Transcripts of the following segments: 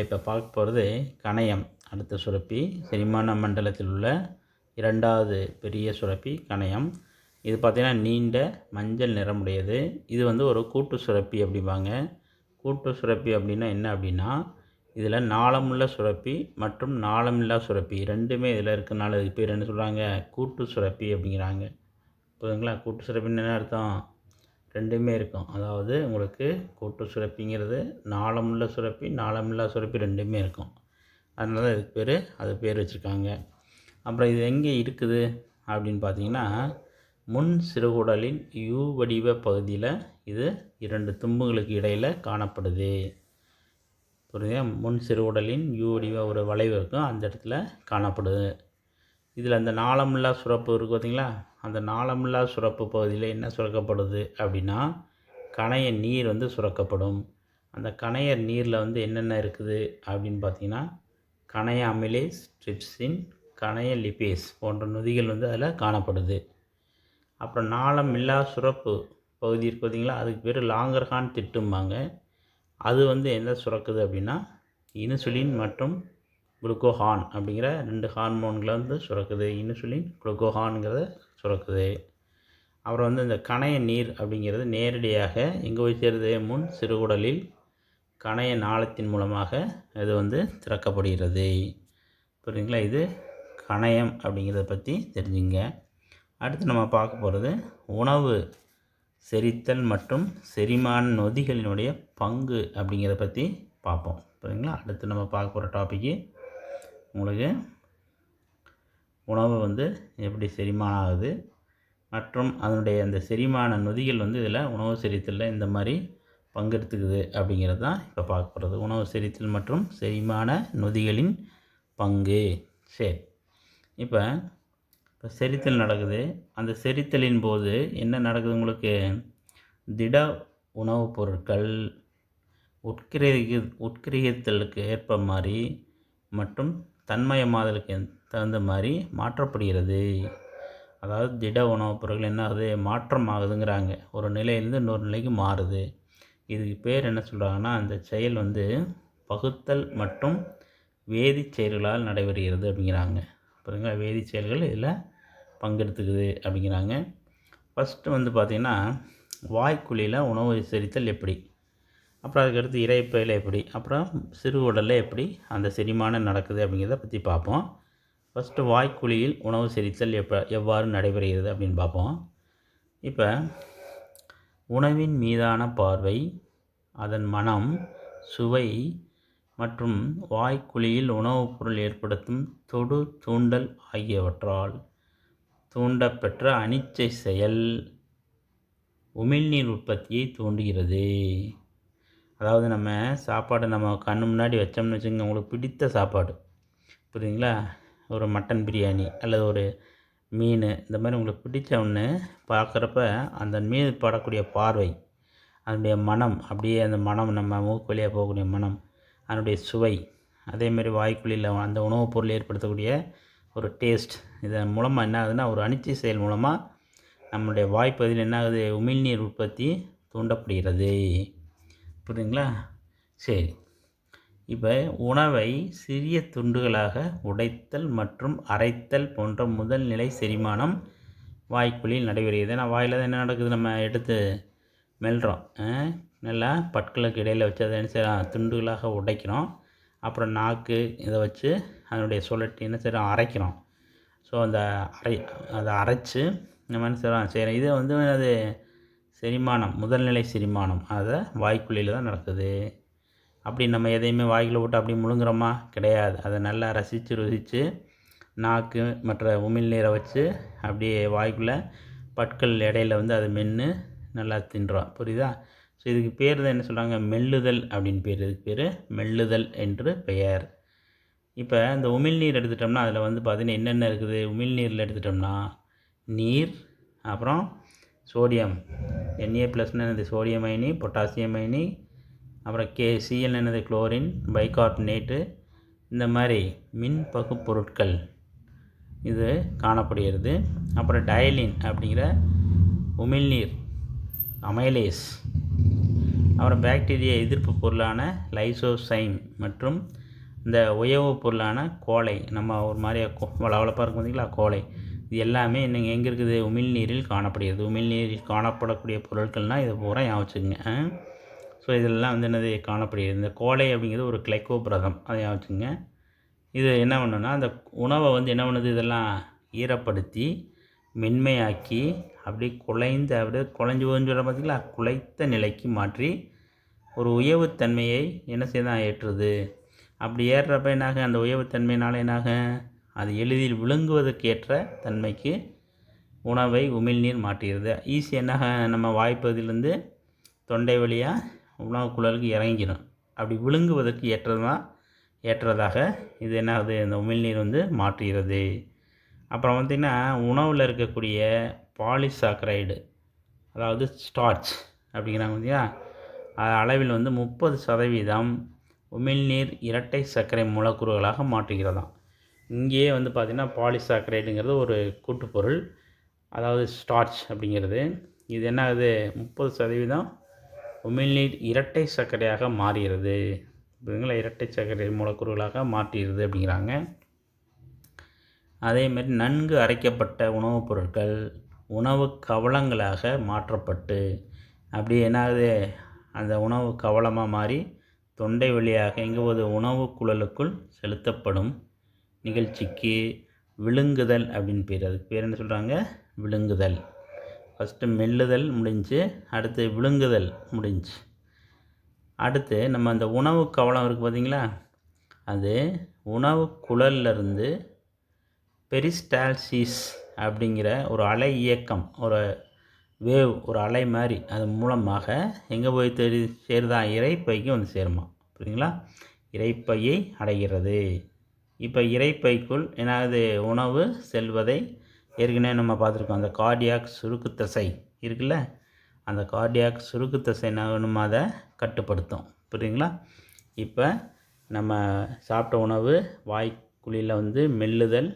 பார்ட்டில் இப்போ பார்க்க போகிறது கணையம். அடுத்த சுரப்பி செரிமான மண்டலத்தில் உள்ள இரண்டாவது பெரிய சுரப்பி கணையம். இது பார்த்திங்கன்னா நீண்ட மஞ்சள் நிறமுடையது. இது வந்து ஒரு கூட்டு சுரப்பி அப்படிம்பாங்க. கூட்டு சுரப்பி அப்படின்னா என்ன அப்படின்னா இதில் நாளமுள்ள சுரப்பி மற்றும் நாளமில்லா சுரப்பி. ரெண்டுமே இதில் இருக்கனால இதுக்கு பேர் என்ன சொல்கிறாங்க கூட்டு சுரப்பி அப்படிங்கிறாங்க. புரியுதுங்களா? கூட்டு சுரப்பின்னு என்ன அர்த்தம்? ரெண்டுமே இருக்கும். அதாவது உங்களுக்கு கூட்டு சுரப்பிங்கிறது நாளமுள்ள சுரப்பி நாளமில்லா சுரப்பி ரெண்டுமே இருக்கும். அதனால தான் இதுக்கு பேர் அது பேர் வச்சுருக்காங்க. அப்புறம் இது எங்கே இருக்குது அப்படின்னு பார்த்தீங்கன்னா முன் சிறுகுடலின் யூ வடிவ பகுதியில் இது இரண்டு தும்புகளுக்கு இடையில் காணப்படுது. புரியுதா? முன் சிறுகுடலின் யூ வடிவ ஒரு வளைவு இருக்கும் அந்த இடத்துல காணப்படுது. இதில் அந்த நாளமில்லா சுரப்பு இருக்குது பார்த்தீங்களா அந்த நாளமில்லா சுரப்பு பகுதியில் என்ன சுரக்கப்படுது அப்படின்னா கணைய நீர் வந்து சுரக்கப்படும். அந்த கணையர் நீரில் வந்து என்னென்ன இருக்குது அப்படின்னு பார்த்தீங்கன்னா கணைய அமிலேஸ் ட்ரிப்சின் கணைய லிபேஸ் போன்ற நொதிகள் வந்து அதில் காணப்படுது. அப்புறம் நாளமில்லா சுரப்பு பகுதி இருக்குது பார்த்தீங்களா அதுக்கு பேர் லாங்கர்ஹான் திட்டும்பாங்க. அது வந்து என்ன சுரக்குது அப்படின்னா இன்சுலின் மற்றும் குளுக்கோஹான் அப்படிங்கிற ரெண்டு ஹார்மோன்களை வந்து சுரக்குது. இன்சுலின் குளுக்கோஹான்ங்கிறத சுரக்குது. அப்புறம் வந்து இந்த கணைய நீர் அப்படிங்கிறது நேரடியாக எங்கே போய் சேருது? முன் சிறுகுடலில் கணைய நாளத்தின் மூலமாக இது வந்து திறக்கப்படுகிறது. புரியுதுங்களா? இது கணையம் அப்படிங்கிறத பற்றி தெரிஞ்சுங்க. அடுத்து நம்ம பார்க்க போகிறது உணவு செரித்தல் மற்றும் செரிமான நொதிகளினுடைய பங்கு அப்படிங்கிறத பற்றி பார்ப்போம். புரியுங்களா அடுத்து நம்ம பார்க்க போகிற டாப்பிக்கு உங்களுக்கு உணவு வந்து எப்படி செரிமானம் ஆகுது மற்றும் அதனுடைய அந்த செரிமான நொதிகள் வந்து இதில் உணவு செரித்தலில் இந்த மாதிரி பங்கெடுத்துக்குது அப்படிங்கிறது தான் இப்போ பார்க்க போகிறது. உணவு செரித்தல் மற்றும் செரிமான நொதிகளின் பங்கு. சரி. இப்போ இப்போ செரித்தல் நடக்குது. அந்த செரித்தலின் போது என்ன நடக்குது உங்களுக்கு? திட உணவுப் பொருட்கள் உட்கிரகி உட்கிரகித்தலுக்கு ஏற்ப மாதிரி மற்றும் தன்மயமாதலுக்கு தகுந்த மாதிரி மாற்றப்படுகிறது. அதாவது திட உணவுப் பொருட்கள் என்ன ஆகுது? மாற்றம் ஆகுதுங்கிறாங்க ஒரு நிலையிலேருந்து இன்னொரு நிலைக்கு மாறுது. இதுக்கு பேர் என்ன சொல்கிறாங்கன்னா அந்த செயல் வந்து பகுத்தல் மற்றும் வேதி செயல்களால் நடைபெறுகிறது அப்படிங்கிறாங்க. புரியுங்களா வேதிச் செயல்கள் இதில் பங்கெடுத்துக்குது அப்படிங்கிறாங்க. ஃபஸ்ட்டு வந்து பார்த்திங்கன்னா வாய்க்குழியில் உணவு செரித்தல் எப்படி? அப்புறம் அதுக்கடுத்து இறைப்பையில் எப்படி அப்புறம் சிறு உடலில் எப்படி அந்த செரிமானம் நடக்குது அப்படிங்கிறத பற்றி பார்ப்போம். ஃபஸ்ட்டு வாய்க்குழியில் உணவு செரித்தல் எப்போ எவ்வாறு நடைபெறுகிறது அப்படின்னு பார்ப்போம். இப்போ உணவின் மீதான பார்வை அதன் மனம் சுவை மற்றும் வாய்க்குழியில் உணவுப் பொருள் ஏற்படுத்தும் தொடு தூண்டல் ஆகியவற்றால் தூண்டப்பெற்ற அனிச்சை செயல் உமிழ்நீர் உற்பத்தியை தூண்டுகிறது. அதாவது நம்ம சாப்பாடு நம்ம கண்ணு முன்னாடி வச்சோம்னு வச்சுக்கோங்க உங்களுக்கு பிடித்த சாப்பாடு. புரியுதுங்களா? ஒரு மட்டன் பிரியாணி அல்லது ஒரு மீன் இந்த மாதிரி உங்களுக்கு பிடிச்ச ஒன்று பார்க்குறப்ப அந்த மீது படக்கூடிய பார்வை அதனுடைய மனம் அப்படியே அந்த மனம் நம்ம மூக்கு வழியாக போகக்கூடிய மனம் அதனுடைய சுவை அதேமாரி வாய்க்குள்ளில் அந்த உணவுப் பொருள் ஏற்படுத்தக்கூடிய ஒரு டேஸ்ட் இதன் மூலமாக என்ன ஆகுதுன்னா ஒரு அணிச்சி செயல் மூலமாக நம்மளுடைய வாய்ப்பகுதியில் என்ன ஆகுது? உமிழ்நீர் உற்பத்தி தூண்டப்படுகிறது. புரியுங்களா சரி. இப்போ உணவை சிறிய துண்டுகளாக உடைத்தல் மற்றும் அரைத்தல் போன்ற முதல் நிலை செரிமானம் வாய்க்குழியில் நடைபெறுகிறது. ஏன்னா வாயில் தான் என்ன நடக்குது? நம்ம எடுத்து மெல்றோம். நல்லா பட்களுக்கு இடையில் வச்சு அதை என்ன செய்கிறோம் துண்டுகளாக உடைக்கிறோம். அப்புறம் நாக்கு இதை வச்சு அதனுடைய சுழட்டி என்ன செய்கிறோம் அரைக்கிறோம். ஸோ அந்த அரை அதை அரைச்சி நம்ம என்ன செய்கிறோம் செய்கிறோம் இது வந்து அது செரிமானம் முதல்நிலை செரிமானம். அதை வாய்க்குழியில் தான் நடக்குது. அப்படி நம்ம எதையுமே வாய்க்குள்ள விட்டு அப்படி முழுங்குறோமா? கிடையாது. அதை நல்லா ரசித்து ருசித்து நாக்கு மற்ற உமிழ்நீரை வச்சு அப்படியே வாய்க்குள்ளே பற்கள் இடையில வந்து அதை மென்று நல்லா தின்றோம். புரியுதா? ஸோ இதுக்கு பேர் தான் என்ன சொல்கிறாங்க மெல்லுதல் அப்படின்னு பேர். இதுக்கு பேர் மெல்லுதல் என்று பெயர். இப்போ இந்த உமிழ்நீர் எடுத்துட்டோம்னா அதில் வந்து பார்த்திங்கன்னா என்னென்ன இருக்குது? உமிழ்நீரில் எடுத்துட்டோம்னா நீர் அப்புறம் சோடியம். என்ஏ ப்ளஸ்னு என்னது? சோடியம் அயனி பொட்டாசியம் அயனி அப்புறம் கே சிஎல் என்னது? Chlorine bicarbonate. இந்த மாதிரி மின் பொருட்கள் இது காணப்படுகிறது. அப்புறம் டயலின் அப்படிங்கிற உமிழ்நீர் அமைலேஸ். அப்புறம் பாக்டீரியா எதிர்ப்பு பொருளான லைசோசைம் மற்றும் இந்த உயவு பொருளான கோலை. நம்ம ஒரு மாதிரியா வளவளப்பாக இருக்கும் பார்த்தீங்களா கோலை. இது எல்லாமே இன்னைக்கு எங்கே இருக்குது? உமிழ்நீரில் காணப்படுகிறது. உமிழ்நீரில் காணப்படக்கூடிய பொருட்கள்னால் இது பூரா ஞாபகம் வச்சுக்கோங்க ஸோ இதெல்லாம் வந்து என்னது? காணப்படுகிறது. இந்த கோலை அப்படிங்கிறது ஒரு கிளைக்கோபிரதம் அதை ஞாபகம் வச்சுங்க இது என்ன பண்ணுன்னா அந்த உணவை வந்து என்ன பண்ணுது? இதெல்லாம் ஈரப்படுத்தி மென்மையாக்கி அப்படியே குலைந்த அப்படியே குலைஞ்சு போகுதுன்னு பார்த்தீங்களா குலைத்த நிலைக்கு மாற்றி ஒரு உயவுத்தன்மையை என்ன செய்தான் ஏற்றுது. அப்படி ஏறுறப்ப என்னாக? அந்த உயவுத்தன்மையினால் என்னாக? அது எளிதில் விழுங்குவதற்கு ஏற்ற தன்மைக்கு உணவை உமிழ்நீர் மாற்றுகிறது. ஈஸி என்ன நம்ம வாய்ப்பதிலிருந்து தொண்டை வழியாக உணவு குழலுக்கு இறங்கிடும் அப்படி விழுங்குவதற்கு ஏற்றதாக ஏற்றதாக இது என்ன ஆகுது இந்த உமிழ்நீர் வந்து மாற்றுகிறது. அப்புறம் பார்த்திங்கன்னா உணவில் இருக்கக்கூடிய பாலிசாக்கரைடு அதாவது ஸ்டார்ச் அப்படிங்கிறாங்க பார்த்தியா அது அளவில் வந்து முப்பது சதவீதம் உமிழ்நீர் இரட்டை சர்க்கரை மூலக்கூறுகளாக மாற்றுகிறதாம். இங்கேயே வந்து பார்த்திங்கன்னா பாலிசாக்கரைடுங்கிறது ஒரு கூட்டுப்பொருள் அதாவது ஸ்டார்ச் அப்படிங்கிறது. இது என்ன ஆகுது? முப்பது சதவீதம் உமிழ்நீர் இரட்டை சர்க்கரையாக மாறுகிறது. புரியுதுங்களா? இரட்டை சர்க்கரை மூலக்கூறுகளாக மாற்றுகிறது அப்படிங்கிறாங்க. அதேமாதிரி நன்கு அரைக்கப்பட்ட உணவுப் பொருட்கள் உணவு கவளங்களாக மாற்றப்பட்டு அப்படி என்னாகுது அந்த உணவு கவளமாக மாறி தொண்டை வழியாக எங்கே ஒரு உணவு குழலுக்குள் செலுத்தப்படும் நிகழ்ச்சிக்கு விழுங்குதல் அப்படின்னு பேர். அதுக்கு பேர் என்ன சொல்கிறாங்க விழுங்குதல். ஃபஸ்ட்டு மெல்லுதல் முடிஞ்சு அடுத்து விழுங்குதல் முடிஞ்சு. அடுத்து நம்ம அந்த உணவு கவலம் இருக்குது பார்த்தீங்களா அது உணவு குழல்லேருந்து பெரிஸ்டால்சிஸ் அப்படிங்கிற ஒரு அலை இயக்கம் ஒரு வேவ் ஒரு அலை மாதிரி அது மூலமாக எங்கே போய் தெரி சேருதா? இறைப்பைக்கு வந்து சேருமா. புரியுதுங்களா? இறைப்பையை அடைகிறது. இப்போ இறைப்பைக்குள் என்னாவது உணவு செல்வதை ஏற்கனவே நம்ம பார்த்துருக்கோம். அந்த கார்டியாக் சுருக்கு தசை இருக்குல்ல? அந்த கார்டியாக் சுருக்கு தசை அதை கட்டுப்படுத்தும். புரியுதுங்களா? இப்போ நம்ம சாப்பிட்ட உணவு வாய்க்குழியில் வந்து மெல்லுதல்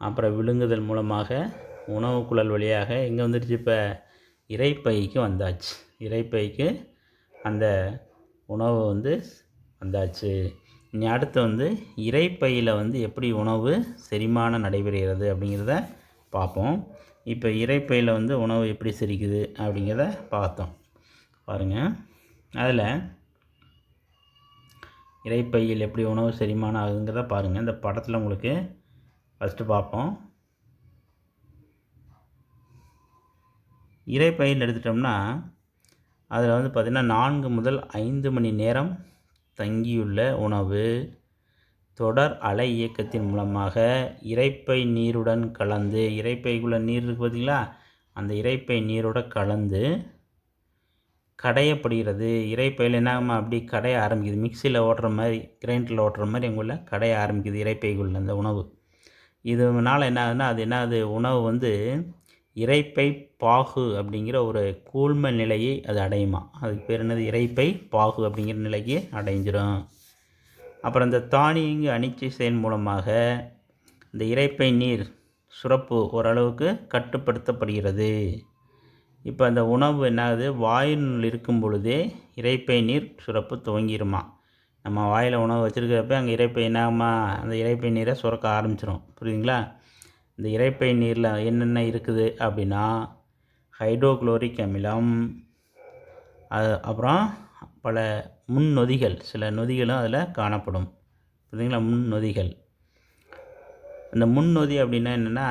அப்புறம் விழுங்குதல் மூலமாக உணவு குழல் வழியாக எங்கே வந்துடுச்சு இப்போ இறைப்பைக்கு வந்தாச்சு. இறைப்பைக்கு அந்த உணவு வந்து வந்தாச்சு. அடுத்து வந்து இறைப்பையில் வந்து எப்படி உணவு செரிமானம் நடைபெறுகிறது அப்படிங்கிறத பார்ப்போம். இப்போ இறைப்பையில் வந்து உணவு எப்படி செரிக்குது அப்படிங்கிறத பார்த்தோம். பாருங்கள் அதில் இறைப்பையில் எப்படி உணவு செரிமானம் ஆகுங்கிறத பாருங்கள் இந்த படத்தில் உங்களுக்கு ஃபஸ்ட்டு பார்ப்போம். இறைப்பையில் எடுத்துட்டோம்னா அதில் வந்து பார்த்திங்கன்னா நான்கு முதல் ஐந்து மணி நேரம் தங்கியுள்ள உணவு. தொடர் அலை இயக்கத்தின் மூலமாக இறைப்பை நீருடன் கலந்து இறைப்பைக்குள்ளே நீர் இருக்குது பார்த்தீங்களா அந்த இறைப்பை நீரோட கலந்து கடையப்படுகிறது. இறைப்பையில் என்னாகுமா அப்படி கடைய ஆரம்பிக்குது? மிக்சியில் ஓட்டுற மாதிரி கிரைண்டரில் ஓட்டுற மாதிரி எங்குள்ள கடைய ஆரம்பிக்குது இறைப்பைக்குள்ள அந்த உணவு. இதனால் என்ன ஆகுதுன்னா அது என்ன ஆகுது உணவு வந்து இறைப்பை பாகு அப்படிங்கிற ஒரு கூழ்ம நிலையை அது அடையுமா? அதுக்கு பேர் என்னது? இறைப்பை பாகு அப்படிங்கிற நிலைக்கு அடைஞ்சிரும். அப்புறம் இந்த தானியங்கு அணிச்சி செயல் மூலமாக இந்த இறைப்பை நீர் சுரப்பு ஓரளவுக்கு கட்டுப்படுத்தப்படுகிறது. இப்போ அந்த உணவு என்னாகுது? வாயினுள் இருக்கும் பொழுதே இறைப்பை நீர் சுரப்பு துவங்கிருமா? நம்ம வாயில் உணவு வச்சுருக்கிறப்ப அங்கே இறைப்பை என்னாகுமா அந்த இறைப்பை நீரை சுரக்க ஆரம்பிச்சிடும் புரியுதுங்களா? இந்த இறைப்பை நீரில் என்னென்ன இருக்குது அப்படின்னா ஹைட்ரோக்ளோரிக் அமிலம் அது அப்புறம் பல முன் நொதிகள் சில நொதிகளும் அதில் காணப்படும். பார்த்தீங்களா முன் நொதிகள் இந்த முன்னொதி அப்படின்னா என்னென்னா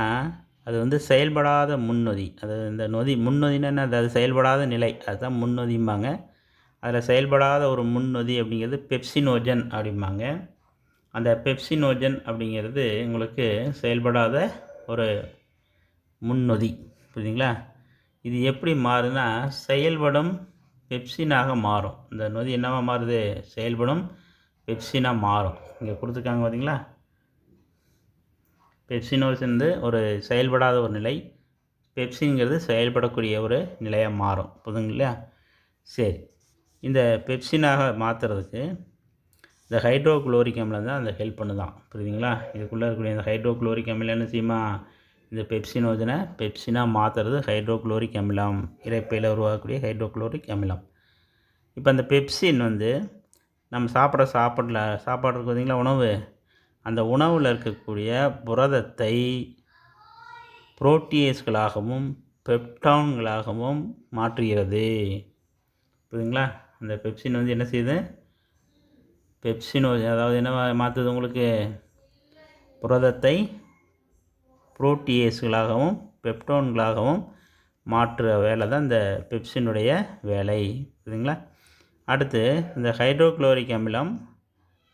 அது வந்து செயல்படாத முன்னொதி. அது இந்த நொதி முன்னொதினா என்ன அது செயல்படாத நிலை. அதுதான் முன்னொதிம்பாங்க. அதில் செயல்படாத ஒரு முன்னொதி அப்படிங்கிறது பெப்சினோஜன் அப்படிம்பாங்க. அந்த பெப்சினோஜன் அப்படிங்கிறது உங்களுக்கு செயல்படாத ஒரு முன்னொதி புரியுதுங்களா? இது எப்படி மாறுதுன்னா செயல்படும் பெப்சினாக மாறும். இந்த நொதி என்னவா மாறுது? செயல்படும் பெப்சினாக மாறும். இங்கே கொடுத்துருக்காங்க பார்த்தீங்களா பெப்சினோஸ் வந்து ஒரு செயல்படாத ஒரு நிலை பெப்சிங்கிறது செயல்படக்கூடிய ஒரு நிலையாக மாறும். புதுங்களா சரி. இந்த பெப்சினாக மாற்றுறதுக்கு இந்த ஹைட்ரோக்ளோரிக் அமிலம் தான் அந்த ஹெல்ப் பண்ணுதான். புரியுதுங்களா? இதுக்குள்ளே இருக்கக்கூடிய இந்த ஹைட்ரோக்ளோரிக் அமிலம் என்ன செய்யுமா இந்த பெப்சினோஜனை பெப்சினாக மாற்றுறது ஹைட்ரோக்ளோரிக் அமிலம் இறைப்பையில் உருவாகக்கூடிய ஹைட்ரோக்ளோரிக் அமிலம் இப்போ அந்த பெப்சின் வந்து நம்ம சாப்பிட்ற சாப்பாட்டில் சாப்பாடு இருக்கு பார்த்தீங்களா உணவு. அந்த உணவில் இருக்கக்கூடிய புரதத்தை புரோட்டியஸ்களாகவும் பெப்டவுன்களாகவும் மாற்றுகிறது. புரியுதுங்களா? அந்த பெப்சின் வந்து என்ன செய்யுது? பெப்சினோ அதாவது என்ன மாற்றுது உங்களுக்கு? புரதத்தை புரோட்டியேஸ்களாகவும் பெப்டோன்களாகவும் மாற்றுற வேலை தான் இந்த பெப்சினுடைய வேலை. புரியுதுங்களா? அடுத்து இந்த ஹைட்ரோக்ளோரிக் அமிலம்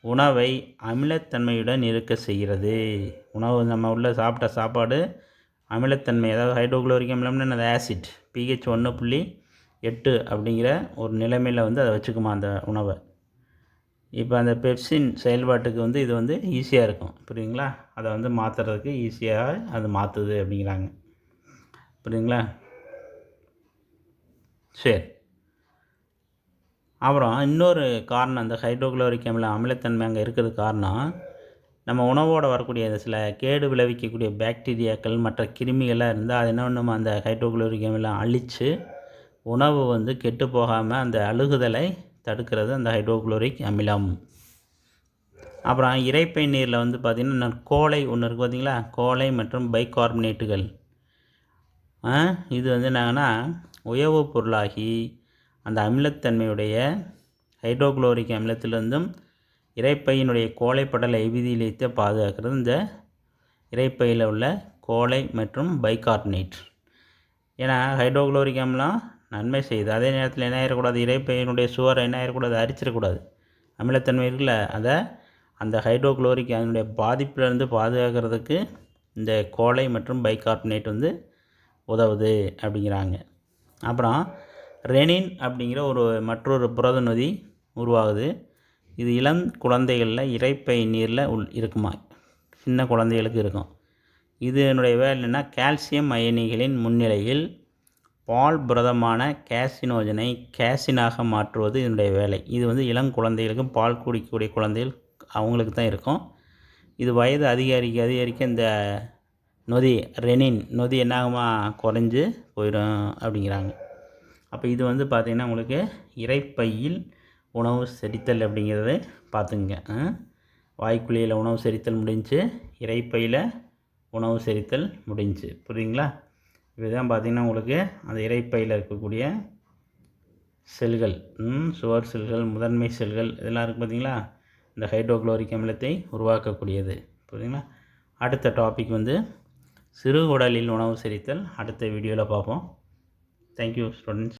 உணவை அமிலத்தன்மையுடன் இருக்க செய்கிறது. உணவு நம்ம உள்ள சாப்பிட்ட சாப்பாடு அமிலத்தன்மை அதாவது ஹைட்ரோக்ளோரிக் அமிலம்னு அந்த ஆசிட். பிஹெச் ஒன்று புள்ளி எட்டு அப்படிங்கிற ஒரு நிலைமையில் வந்து அதை வச்சுக்குமா அந்த உணவை? இப்போ அந்த பெப்சின் செயல்பாட்டுக்கு வந்து இது வந்து ஈஸியாக இருக்கும். புரியுங்களா அதை வந்து மாற்றுறதுக்கு ஈஸியாக அது மாற்றுது அப்படிங்கிறாங்க. புரியுங்களா சரி. அப்புறம் இன்னொரு காரணம் அந்த ஹைட்ரோக்ளோரிக் அமில அமிலத்தன்மை அங்கே இருக்கிறது காரணம் நம்ம உணவோடு வரக்கூடிய சில கேடு விளைவிக்கக்கூடிய பாக்டீரியாக்கள் மற்ற கிருமிகள்லாம் இருந்தால் அது என்ன பண்ணுமோ? அந்த ஹைட்ரோக்ளோரிக் அமிலம் அழித்து உணவு வந்து கெட்டு போகாமல் அந்த அழுகுதலை தடுக்கிறது அந்த ஹைட்ரோக்ளோரிக் அமிலம். அப்புறம் இறைப்பை நீரில் வந்து பார்த்திங்கன்னா கோலை ஒன்று இருக்குது பார்த்தீங்களா கோலை மற்றும் பைகார்பனேட்டுகள். இது வந்து என்னங்கன்னா உயவு பொருளாகி அந்த அமிலத்தன்மையுடைய ஹைட்ரோக்ளோரிக் அமிலத்திலிருந்தும் இறைப்பையினுடைய படலை எவ்விதியிலித்து பாதுகாக்கிறது. இந்த இறைப்பையில் உள்ள கோலை மற்றும் பைகார்பனேட். ஏன்னா ஹைட்ரோக்ளோரிக் அமிலம் நன்மை செய்யுது அதே நேரத்தில் என்ன ஆகிடக்கூடாது இறைப்பையினுடைய சுவரை என்ன ஆகிடக்கூடாது அரிச்சிடக்கூடாது. அமிலத்தன்மை இருக்குல்ல அதை அந்த ஹைட்ரோக்ளோரிக் அதனுடைய பாதிப்பிலிருந்து பாதுகாக்கிறதுக்கு இந்த கோலை மற்றும் பைகார்பனேட் வந்து உதவுது அப்படிங்கிறாங்க. அப்புறம் ரெனின் அப்படிங்கிற ஒரு மற்றொரு புரத நொதி உருவாகுது. இது இளம் குழந்தைகளில் இறைப்பை நீரில் உள் இருக்குமா? சின்ன குழந்தைகளுக்கு இருக்கும். இதனுடைய வேலை என்ன கால்சியம் அயனிகளின் முன்னிலையில் பால் புரதமான கேசினோஜனை கேசினாக மாற்றுவது இதனுடைய வேலை. இது வந்து இளம் குழந்தைகளுக்கும் பால் குடிக்கக்கூடிய குழந்தைகள் அவங்களுக்கு தான் இருக்கும். இது வயது அதிகரிக்க அதிகரிக்க இந்த நொதி ரெனின் நொதி என்னாகுமா? குறைஞ்சு போயிடும் அப்படிங்கிறாங்க. அப்போ இது வந்து பார்த்திங்கன்னா உங்களுக்கு இறைப்பையில் உணவு செரித்தல் அப்படிங்கிறது பார்த்துங்க வாய்க்குழியில் உணவு செரித்தல் முடிஞ்சு இறைப்பையில் உணவு செரித்தல் முடிஞ்சு. புரியுங்களா இதுதான் பார்த்திங்கன்னா உங்களுக்கு அந்த இறைப்பையில் இருக்கக்கூடிய செல்கள் சுவர் செல்கள் முதன்மை செல்கள் இதெல்லாம் இருக்குது பார்த்திங்களா? இந்த ஹைட்ரோக்ளோரிக் அமிலத்தை உருவாக்கக்கூடியது. புரியுதுங்களா? அடுத்த டாபிக் வந்து சிறு உடலில் உணவு செரித்தல். அடுத்த வீடியோவில் பார்ப்போம். Thank you students